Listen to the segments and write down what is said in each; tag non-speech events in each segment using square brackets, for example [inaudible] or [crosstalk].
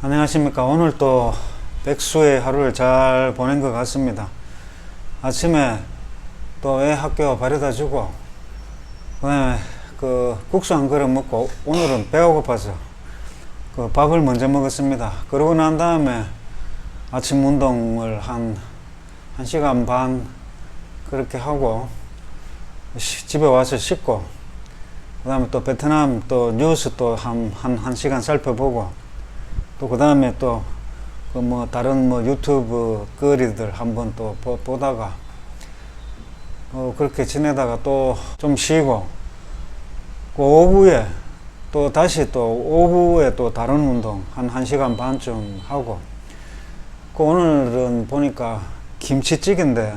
안녕하십니까. 오늘 또 백수의 하루를 잘 보낸 것 같습니다. 아침에 또 애 학교 바래다 주고, 그 다음에 그 국수 한 그릇 먹고, 오늘은 배가 고파서 그 밥을 먼저 먹었습니다. 그러고 난 다음에 아침 운동을 한, 한 시간 반 그렇게 하고, 시- 집에 와서 씻고, 그 다음에 또 베트남 또 뉴스 또 한, 한, 한 시간 살펴보고, 또 그 다음에 또 그 뭐 다른 뭐 유튜브 거리들 한번 또 보, 보다가 어 그렇게 지내다가 또 좀 쉬고 그 오후에 또 다시 또 오후에 또 다른 운동 한 1시간 반쯤 하고 그 오늘은 보니까 김치찌개인데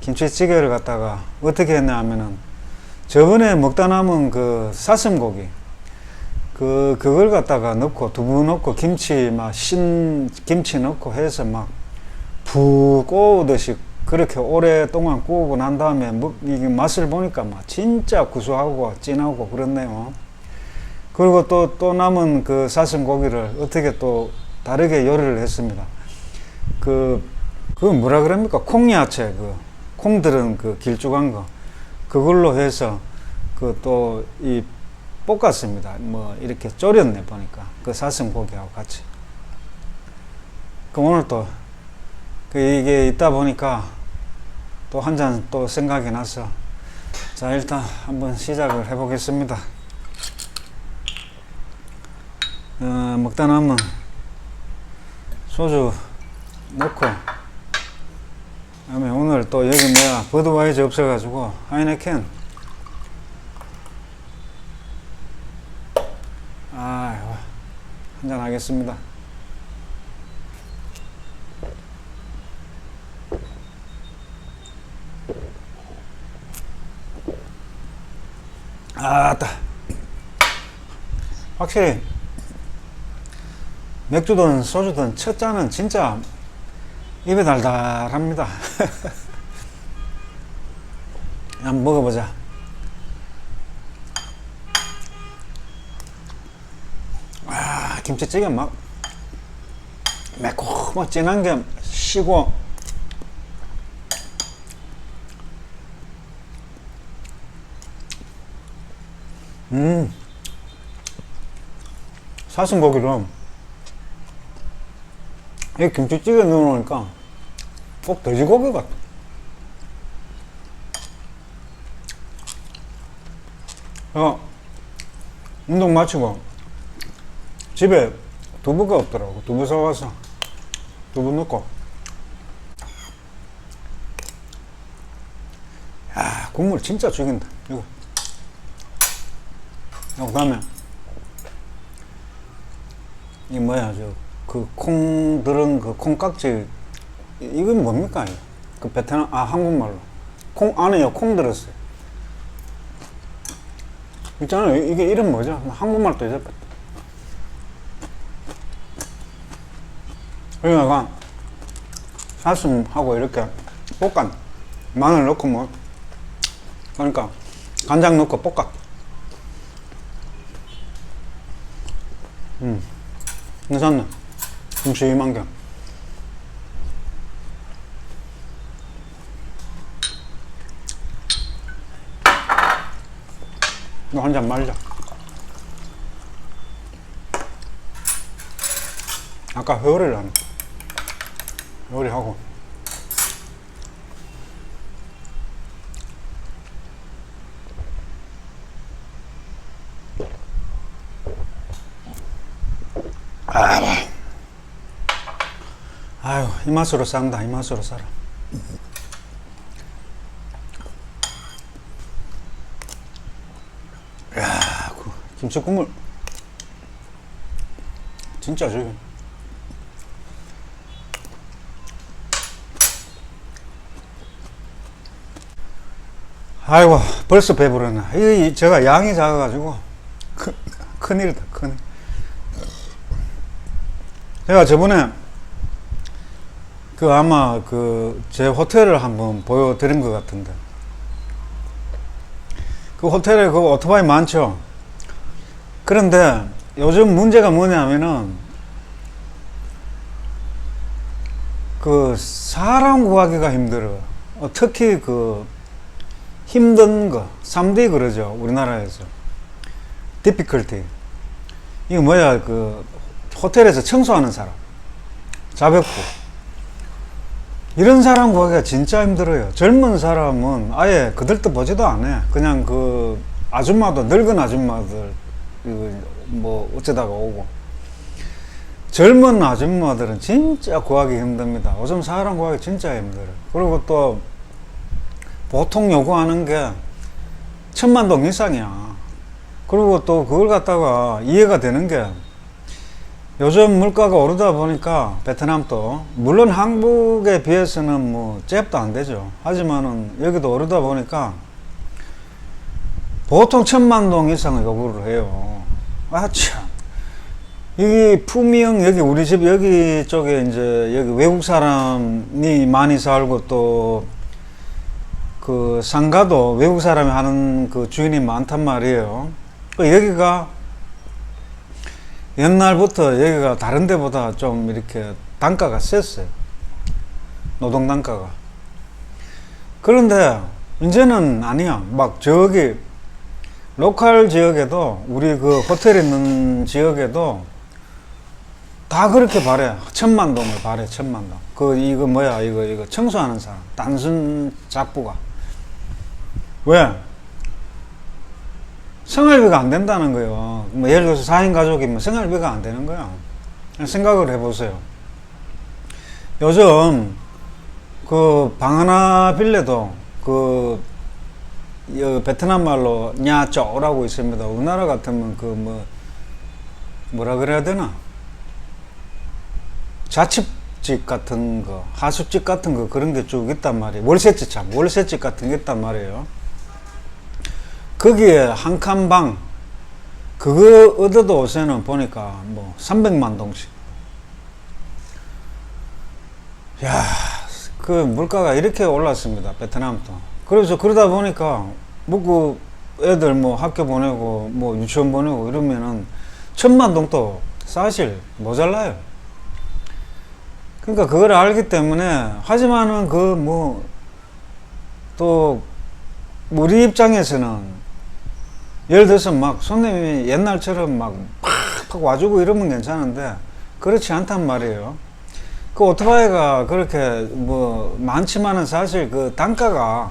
김치찌개를 갖다가 어떻게 했냐 하면은 저번에 먹다 남은 그 사슴고기 그 그걸 갖다가 넣고 두부 넣고 김치 막 신 김치 넣고 해서 막푹 구우듯이 그렇게 오랫동안 구우고 난 다음에 먹, 이게 맛을 보니까 막 진짜 구수하고 진하고 그렇네요. 그리고 또 또 남은 그 사슴 고기를 어떻게 또 다르게 요리를 했습니다. 그, 그 뭐라 그럽니까? 콩야채, 그, 콩들은 그 길쭉한 거. 그걸로 해서 그 또이 볶았습니다. 뭐 이렇게 졸였네 보니까. 그 사슴 고기하고 같이. 그 오늘 또, 그 이게 있다 보니까 또 한 잔 또 생각이 나서 자, 일단 한번 시작을 해보겠습니다. 어, 먹다 남은 소주 넣고 그다음에 오늘 또 여기 뭐야 버드와이저 없어가지고 하이네켄 아 한잔 하겠습니다 아따 확실히 맥주든 소주든 첫 잔은 진짜 입에 달달합니다. [laughs] 한번 먹어보자. 김치찌개 막 매콤하고 진한 게 시고. 음. 사슴 고기를 이 김치찌개 넣어놓으니까 꼭 돼지고기 같아. 어, 운동 마치고 집에 두부가 없더라고. 두부 사와서 두부 넣고. 야, 국물 진짜 죽인다. 이거. 그 다음에 이 뭐야 저 그 콩 들은 그 콩깍지 이- 이건 뭡니까 이거? 그 베트남 아 한국말로 콩 안에요 콩 들었어요 있잖아요 이- 이게 이름 뭐죠 한국말도 잊 그러니까 사슴하고 이렇게 볶아 마늘 넣고 뭐 그러니까 간장 넣고 볶아 음 괜찮네 김치 이만 개. 이거 한잔 말자. 아까 회오리를 하네. 요리하고. 아유, 이 맛으로 산다, 이 맛으로 살아. 야, 그 김치 국물 진짜 저기. 아이고 벌써 배부르네. 이 제가 양이 작아가지고 큰, 큰일이다 큰 제가 저번에 그 아마 그 제 호텔을 한번 보여드린 것 같은데. 그 호텔에 그 오토바이 많죠? 그런데 요즘 문제가 뭐냐면은 그 사람 구하기가 힘들어 어, 특히 그 힘든 거, 3D 그러죠. 우리나라에서. difficulty. 이거 뭐야, 그 호텔에서 청소하는 사람. 자백부. 이런 사람 구하기가 진짜 힘들어요. 젊은 사람은 아예 그들도 보지도 않아. 그냥 그 아줌마도 늙은 아줌마들 그뭐 어쩌다가 오고. 젊은 아줌마들은 진짜 구하기 힘듭니다. 요즘 사람 구하기 진짜 힘들어요. 그리고 또 보통 요구하는 게 천만 동 이상이야. 그리고 또 그걸 갖다가 이해가 되는 게 요즘 물가가 오르다 보니까 베트남도 물론 한국에 비해서는 뭐 잽도 안 되죠. 하지만은 여기도 오르다 보니까 보통 천만 동 이상을 요구를 해요. 아 참. 여기 품위형 여기 우리 집 여기 쪽에 이제 여기 외국 사람이 많이 살고 또 그 상가도 외국 사람이 하는 그 주인이 많단 말이에요. 그 여기가 옛날부터 여기가 다른 데보다 좀 이렇게 단가가 셌어요. 노동 단가가. 그런데 이제는 아니야. 막 저기 로컬 지역에도 우리 그 호텔 있는 지역에도 다 그렇게 바래. 천만 동을 바래, 천만 동. 그, 이거 뭐야, 이거, 이거 청소하는 사람. 단순 잡부가. 왜? 생활비가 안 된다는 거예요. 뭐 예를 들어서 4인 가족이면 생활비가 안 되는 거야. 생각을 해보세요. 요즘 그 방 하나 빌려도 그 여- 베트남 말로 냐쪼라고 있습니다. 우리나라 같으면 그 뭐 뭐라 그래야 되나? 자취집 같은 거, 하숙집 같은 거 그런 게 쭉 있단 말이에요. 월세집 참, 월세집 같은 게 있단 말이에요. 거기에 한 칸 방, 그거 얻어도 요새는 보니까 뭐 300만 동씩. 야, 그 물가가 이렇게 올랐습니다. 베트남도. 그래서 그러다 보니까 뭐그 애들 뭐 학교 보내고 뭐 유치원 보내고 이러면은 천만 동도 사실 모자라요. 그러니까 그걸 알기 때문에 하지만은 그 뭐 또 우리 입장에서는 예를 들어서 막 손님이 옛날처럼 막 팍팍 와주고 이러면 괜찮은데 그렇지 않단 말이에요. 그 오토바이가 그렇게 뭐 많지만은 사실 그 단가가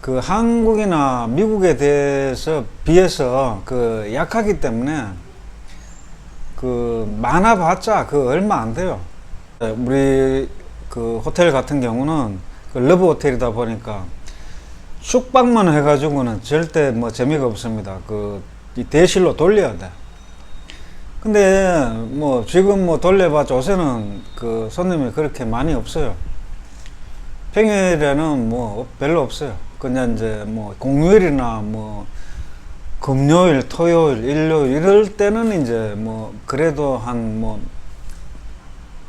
그 한국이나 미국에 대해서 비해서 그 약하기 때문에 그 많아봤자 그 얼마 안 돼요. 우리 그 호텔 같은 경우는 그 러브 호텔이다 보니까 숙박만 해가지고는 절대 뭐 재미가 없습니다. 그이 대실로 돌려야 돼. 근데 뭐 지금 뭐 돌려봤자 요새는 그 손님이 그렇게 많이 없어요. 평일에는 뭐 별로 없어요. 그냥 이제 뭐 공휴일이나 뭐 금요일, 토요일, 일요일 이럴 때는 이제 뭐 그래도 한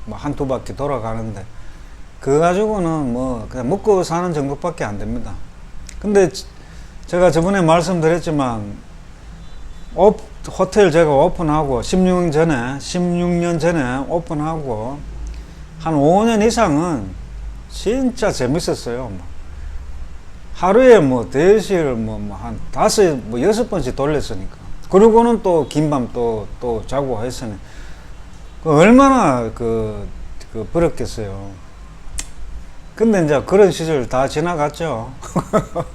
뭐 한두 바퀴 돌아가는데 그거 가지고는 뭐 그냥 먹고 사는 정도밖에 안 됩니다. 근데 지- 제가 저번에 말씀드렸지만 오, 호텔 제가 오픈하고 16년 전에 16년 전에 오픈하고 한 5년 이상은 진짜 재밌었어요. 뭐. 하루에 뭐 대시를 뭐한 다섯 뭐 여섯 번씩 돌렸으니까 그러고는 또 긴 밤 또 또 자고 했으니 그 얼마나 그, 그 부럽겠어요. 근데 이제 그런 시절 다 지나갔죠. [laughs]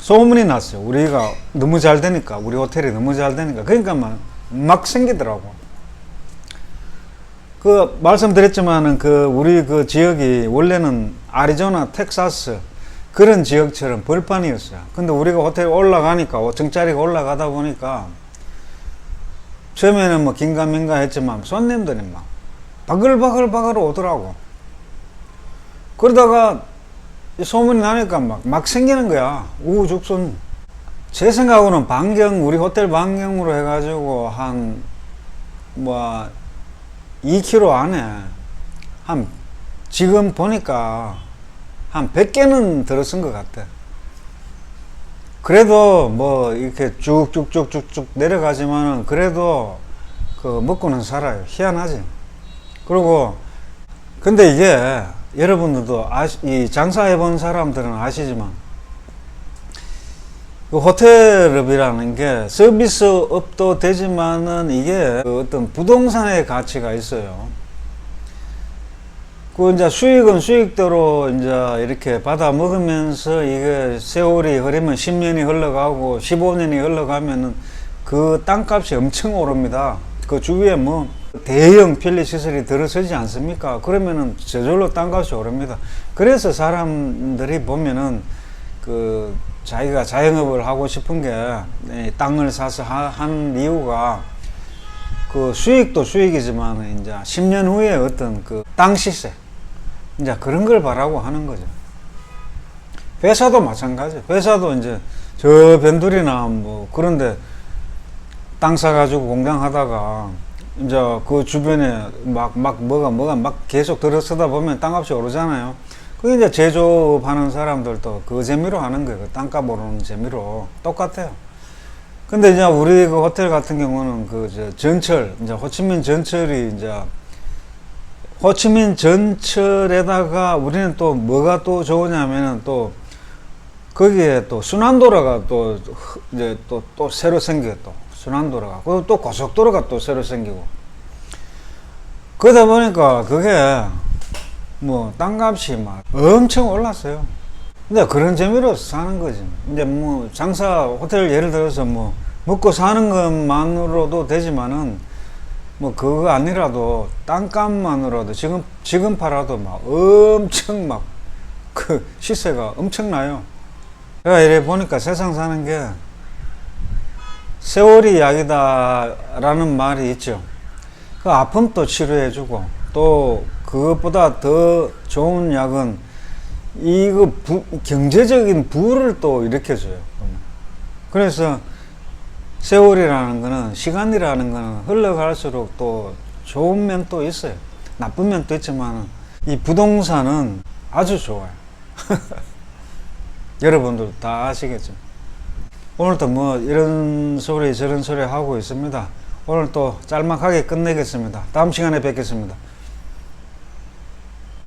소문이 났어요. 우리가 너무 잘 되니까, 우리 호텔이 너무 잘 되니까. 그러니까 막, 막 생기더라고. 그, 말씀드렸지만은 그, 우리 그 지역이 원래는 아리조나, 텍사스 그런 지역처럼 벌판이었어요. 근데 우리가 호텔 올라가니까, 정자리가 올라가다 보니까 처음에는 뭐 긴가민가 했지만 손님들이 막 바글바글바글 오더라고. 그러다가 이 소문이 나니까 막, 막 생기는 거야. 우후죽순. 제 생각으로는 반경, 우리 호텔 반경으로 해가지고 한, 뭐, 2km 안에 한, 지금 보니까 한 100개는 들어선 것 같아. 그래도 뭐, 이렇게 쭉쭉쭉쭉쭉 내려가지만은 그래도 그 먹고는 살아요. 희한하지. 그리고 근데 이게 여러분들도 아시, 이 장사해 본 사람들은 아시지만 그 호텔업이라는 게 서비스업도 되지만은 이게 그 어떤 부동산의 가치가 있어요. 그 이제 수익은 수익대로 이제 이렇게 받아 먹으면서 이게 세월이 흐르면 10년이 흘러가고 15년이 흘러가면은 그 땅값이 엄청 오릅니다. 그 주위에 뭐 대형 편리 시설이 들어서지 않습니까? 그러면은 저절로 땅값이 오릅니다. 그래서 사람들이 보면은 그 자기가 자영업을 하고 싶은 게이 땅을 사서 하- 한 이유가 그 수익도 수익이지만 이제 10년 후에 어떤 그 땅 시세 이제 그런 걸 바라고 하는 거죠. 회사도 마찬가지. 회사도 이제 저 변두리나 뭐 그런데 땅 사가지고 공장 하다가 이제 그 주변에 막, 막 뭐가 뭐가 막 계속 들어서다 보면 땅값이 오르잖아요. 그 이제 제조업 하는 사람들도 그 재미로 하는 거예요. 그 땅값 오르는 재미로. 똑같아요. 근데 이제 우리 그 호텔 같은 경우는 그저 전철, 이제 호치민 전철이 이제 호치민 전철에다가 우리는 또 뭐가 또 좋으냐면은 또 거기에 또 순환도로가 또 흐- 이제 또, 또 새로 생겨 또 순환도로가 그리고 또 고속도로가 또 새로 생기고 그러다 보니까 그게 뭐 땅값이 막 엄청 올랐어요. 근데 그런 재미로 사는 거지. 이제 뭐 장사 호텔 예를 들어서 뭐 먹고 사는 것만으로도 되지만은 뭐 그거 아니라도 땅값만으로도 지금 지금 팔아도 막 엄청 막 그 시세가 엄청나요. 제가 이래 보니까 세상 사는 게 세월이 약이다라는 말이 있죠. 그 아픔도 치료해주고 또 그것보다 더 좋은 약은 이거 부, 경제적인 부를 또 일으켜줘요. 그래서 세월이라는 거는 시간이라는 거는 흘러갈수록 또 좋은 면도 있어요. 나쁜 면도 있지만 이 부동산은 아주 좋아요. [laughs] 여러분들 다 아시겠죠. 오늘도 뭐 이런 소리 저런 소리 하고 있습니다. 오늘 또 짤막하게 끝내겠습니다. 다음 시간에 뵙겠습니다.